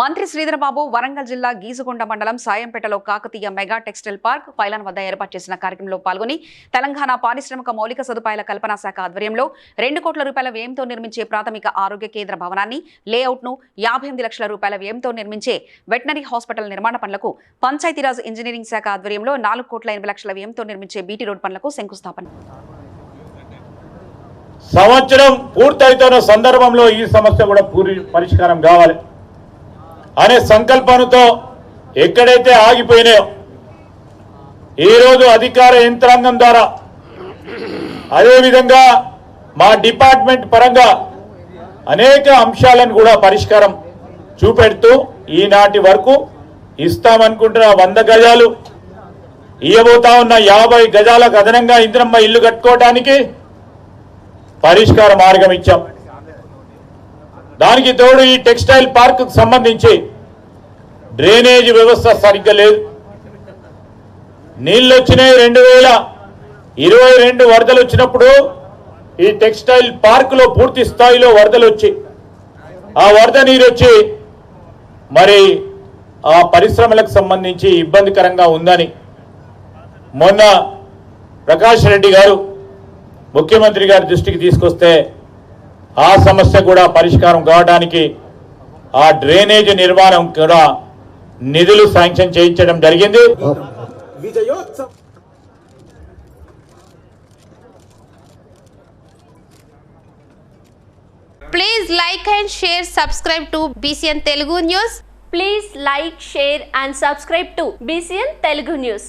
మంత్రి శ్రీధరబాబు వరంగల్ జిల్లా గీసుగొండ మండలం సాయంపేటలో Kakatiya mega textile park pylon వద్ద ఏర్పాటు చేసిన కార్యక్రమంలో పాల్గొని తెలంగాణ పారిశ్రామిక మౌలిక సదుపాయాల కల్పనా శాఖ ఆధ్వర్యంలో రెండు కోట్ల రూపాయల వ్యయంతో నిర్మించే ప్రాథమిక ఆరోగ్య కేంద్ర భవనాన్ని లేఅవుట్ను యాభై ఎనిమిది లక్షల రూపాయల వ్యయంతో నిర్మించే వెటనరీ హాస్పిటల్ నిర్మాణ పనులకు పంచాయతీరాజ్ ఇంజనీరింగ్ శాఖ ఆధ్వర్యంలో నాలుగు కోట్ల ఎనభై లక్షల వ్యయంతో నిర్మించే బీటీ రోడ్ పనులకు శంకుస్థాపన. సంవత్సరం పూర్తయితున్న సందర్భంలో ఈ సమస్య కూడా పూరి పరిష్కారం కావాలి. అనే సంకల్పనతో ఎక్కడైతే ఆగిపోయినాయో ఈరోజు అధికార యంత్రాంగం ద్వారా అదేవిధంగా మా డిపార్ట్మెంట్ పరంగా అనేక అంశాలను కూడా పరిష్కారం చూపెడుతూ ఈనాటి వరకు ఇస్తామనుకుంటున్న వంద గజాలు ఇవ్వబోతా ఉన్న యాభై గజాలకు అదనంగా ఇంద్రమ్మ ఇల్లు కట్టుకోవడానికి పరిష్కార మార్గం ఇచ్చాం. దానికి తోడు ఈ టెక్స్టైల్ పార్క్ సంబంధించి డ్రైనేజ్ వ్యవస్థ సరిగ్గా లేదు. నీళ్ళు వచ్చినాయి రెండు వేల ఇరవై రెండు వరదలు వచ్చినప్పుడు ఈ టెక్స్టైల్ పార్కులో పూర్తి స్థాయిలో వరదలు వచ్చి ఆ వరద నీరు వచ్చి మరి ఆ పరిశ్రమలకు సంబంధించి ఇబ్బందికరంగా ఉందని మొన్న ప్రకాష్ రెడ్డి గారు ముఖ్యమంత్రి గారి దృష్టికి తీసుకొస్తే ఆ సమస్య కూడా పరిష్కారం కావడానికి ఆ డ్రైనేజ్ నిర్మాణం కూడా నిధులు శాంక్షన్ చేయించడం జరిగింది. Please like and share subscribe to BCN Telugu news please like share and subscribe to BCN Telugu news